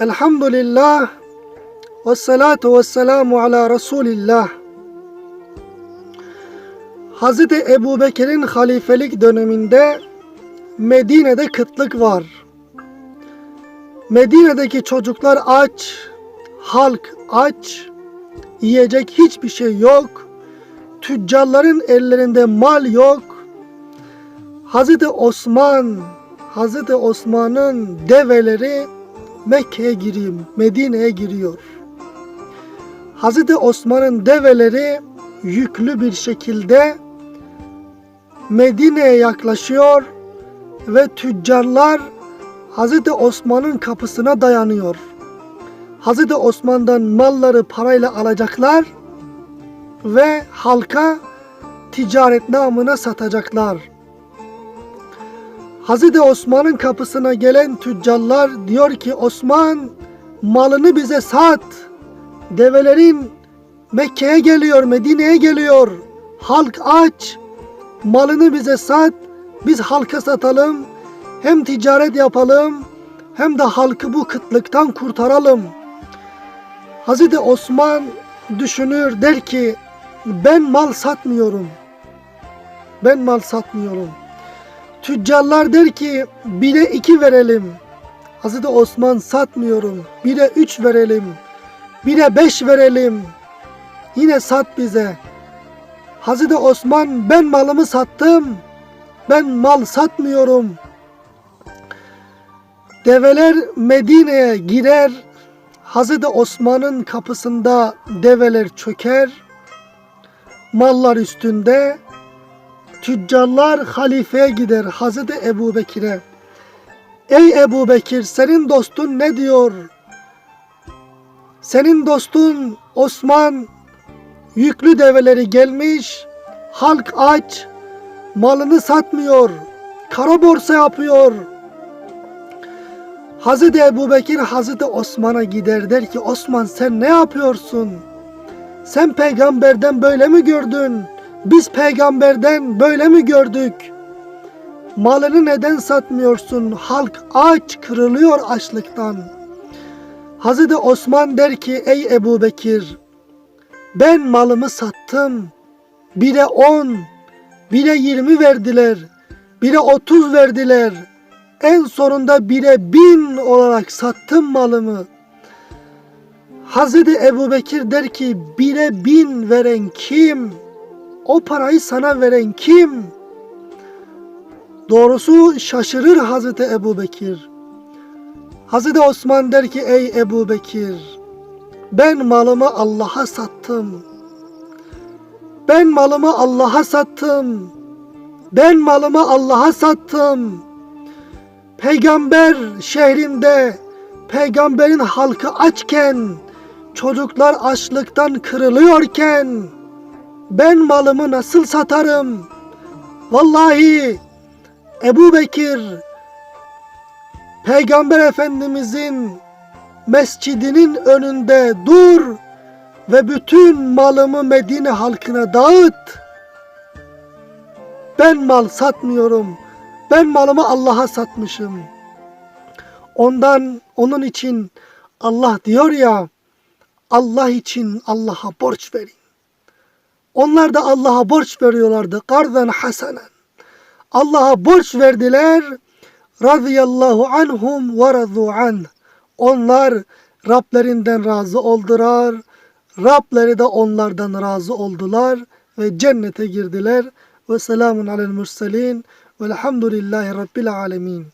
Elhamdülillah ve salatu ve selamu ala Resulillah. Hazreti Ebu Bekir'in halifelik döneminde Medine'de kıtlık var. Medine'deki çocuklar aç, halk aç, yiyecek hiçbir şey yok. Tüccarların ellerinde mal yok. Hazreti Osman, Hazreti Osman'ın develeri Mekke'ye giriyor, Medine'ye giriyor. Hazreti Osman'ın develeri yüklü bir şekilde Medine'ye yaklaşıyor ve tüccarlar Hazreti Osman'ın kapısına dayanıyor. Hazreti Osman'dan malları parayla alacaklar ve halka ticaret namına satacaklar. Hazreti Osman'ın kapısına gelen tüccarlar diyor ki Osman malını bize sat. Develerin Mekke'ye geliyor, Medine'ye geliyor. Halk aç. Malını bize sat. Biz halka satalım. Hem ticaret yapalım hem de halkı bu kıtlıktan kurtaralım. Hazreti Osman düşünür der ki ben mal satmıyorum. Ben mal satmıyorum. Tüccarlar der ki bire iki verelim. Hazreti Osman satmıyorum. Bire üç verelim. Bire beş verelim. Yine sat bize. Hazreti Osman ben malımı sattım. Ben mal satmıyorum. Develer Medine'ye girer. Hazreti Osman'ın kapısında develer çöker. Mallar üstünde. Tüccarlar halifeye gider Hazreti Ebu Bekir'e. Ey Ebu Bekir senin dostun ne diyor? Senin dostun Osman yüklü develeri gelmiş, halk aç, malını satmıyor, kara borsa yapıyor. Hazreti Ebu Bekir Hazreti Osman'a gider der ki Osman sen ne yapıyorsun? Sen peygamberden böyle mi gördün? Biz peygamberden böyle mi gördük? Malını neden satmıyorsun? Halk aç, kırılıyor açlıktan. Hazreti Osman der ki ey Ebu Bekir ben malımı sattım. Bire on, bire yirmi verdiler. Bire otuz verdiler. En sonunda bire bin olarak sattım malımı. Hazreti Ebu Bekir der ki bire bin veren kim? O parayı sana veren kim? Doğrusu şaşırır Hazreti Ebu Bekir. Hazreti Osman der ki ey Ebu Bekir ben malımı Allah'a sattım. Ben malımı Allah'a sattım. Ben malımı Allah'a sattım. Peygamber şehrinde peygamberin halkı açken çocuklar açlıktan kırılıyorken ben malımı nasıl satarım? Vallahi Ebu Bekir Peygamber Efendimizin mescidinin önünde dur ve bütün malımı Medine halkına dağıt. Ben mal satmıyorum. Ben malımı Allah'a satmışım. Ondan onun için Allah diyor ya Allah için Allah'a borç verin. Onlar da Allah'a borç veriyorlardı. Kardan hasanen. Allah'a borç verdiler. Radıyallahu anhum ve radu anh. Onlar Rablerinden razı oldular. Rableri de onlardan razı oldular ve cennete girdiler. Ve selamun alel murselin. Velhamdülillahi Rabbil alemin.